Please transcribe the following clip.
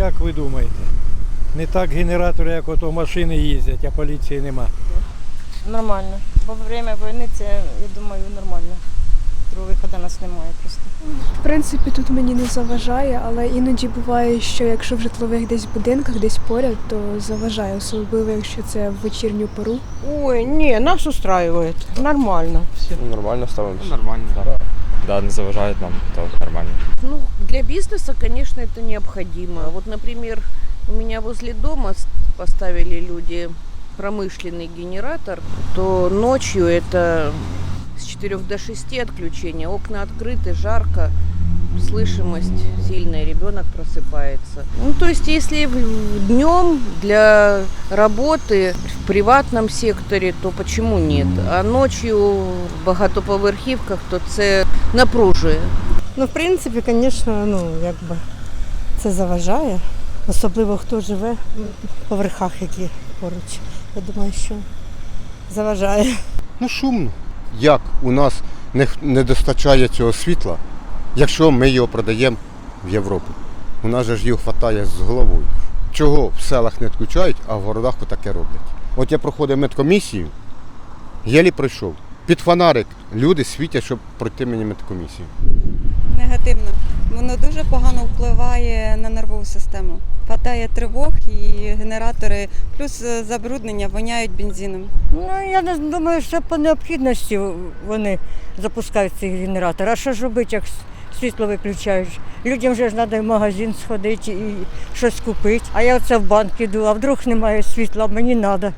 як ви думаєте? Не так генератори, як ото машини їздять, а поліції нема. Нормально. Бо во время війни це, я думаю, нормально. Другого виходу у нас немає просто. В принципі, тут мені не заважає, але іноді буває, що якщо в житлових десь будинках, десь поряд, то заважає, особливо якщо це в вечірню пору. Ой, не, нас устраивает. Нормально все. Нормально ставимося. Нормально, да. Да, не заважает нам, то нормально. Ну, для бизнеса, конечно, это необходимо. Вот, например, у меня возле дома поставили люди промышленный генератор, то ночью это с 4 до 6 отключения, окна открыты, жарко, слышимость сильная, ребенок просыпается. Ну, то есть, если днем для работы в приватном секторе, то почему нет? А ночью в багатоповерхівках, то це напружує. Ну, в принципі, звісно, ну, якби це заважає. Особливо хто живе в поверхах, які поруч. Я думаю, що заважає. Ну шумно. Як у нас не, не достачає цього світла, Якщо ми його продаємо в Європу? У нас же ж його вистачає з головою. Чого в селах не відключають, а в городах таке роблять? От я проходив медкомісію, єлі пройшов. Під фонарик люди світять, щоб пройти мені медкомісію. Негативно. Воно дуже погано впливає на нервову систему. Хватає тривог і генератори, плюс е, забруднення воняють бензином. Ну, я не думаю, що по необхідності вони запускають цей генератор. А що ж робити, як світло виключають? Людям вже ж треба в магазин сходити і щось купити. А я оце в банк іду, а вдруг немає світла, мені треба.